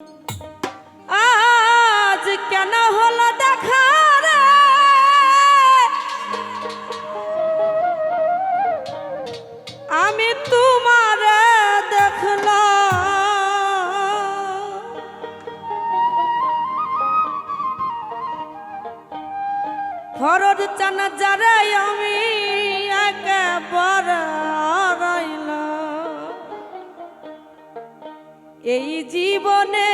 আজ কেন হলো দেখা রে? আমি তোমার দেখলাম। ফরর চানা যারে আমি একেবারে হারাইলাম। এই জীবনে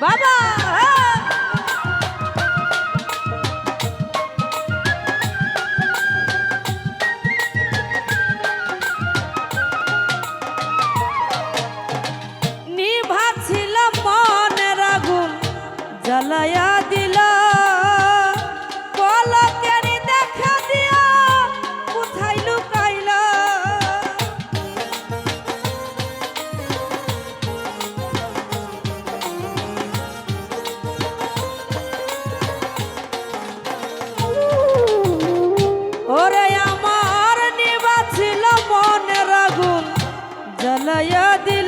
妈妈 জ্বালায়া দি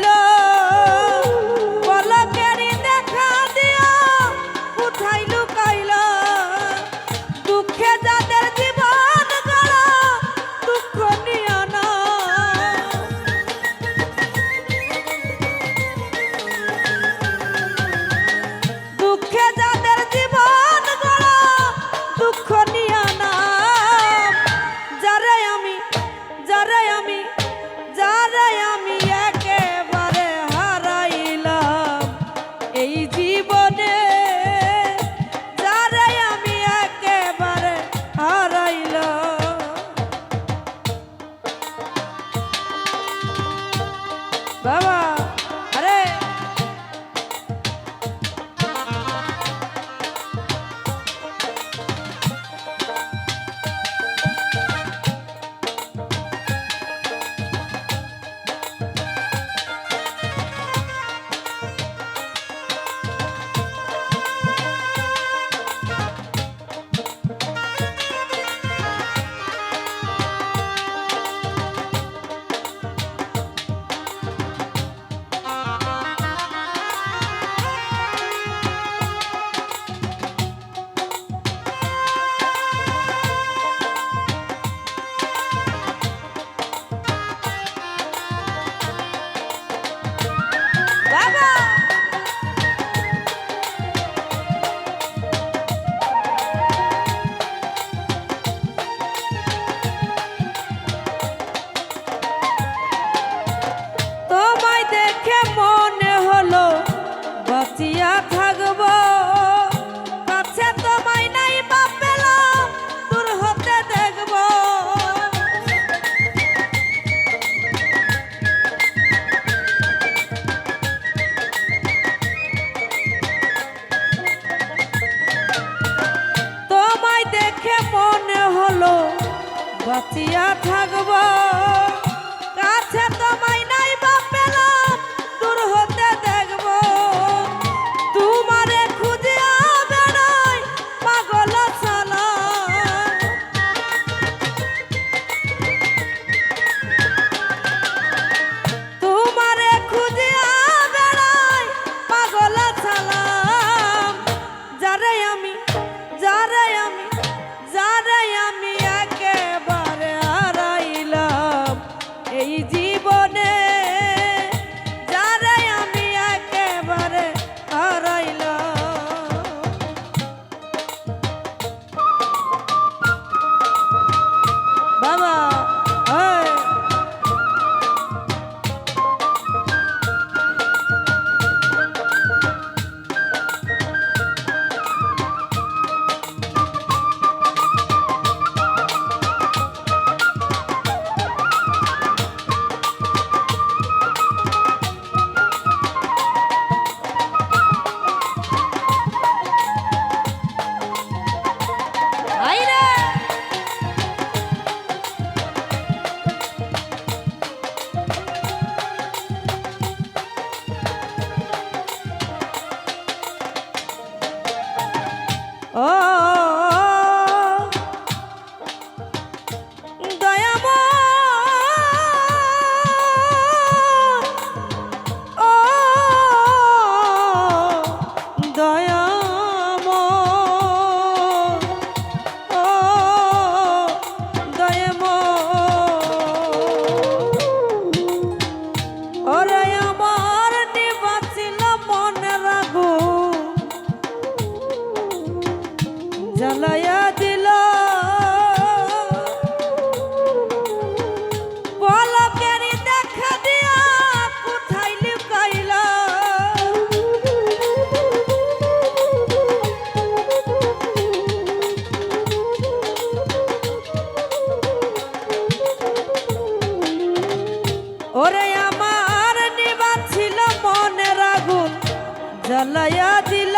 বাঁচিয়া থাকব। জলয়া দিল। ওরে আমার নিবাছিল মনে রাগুন জ্বালায়া দিল।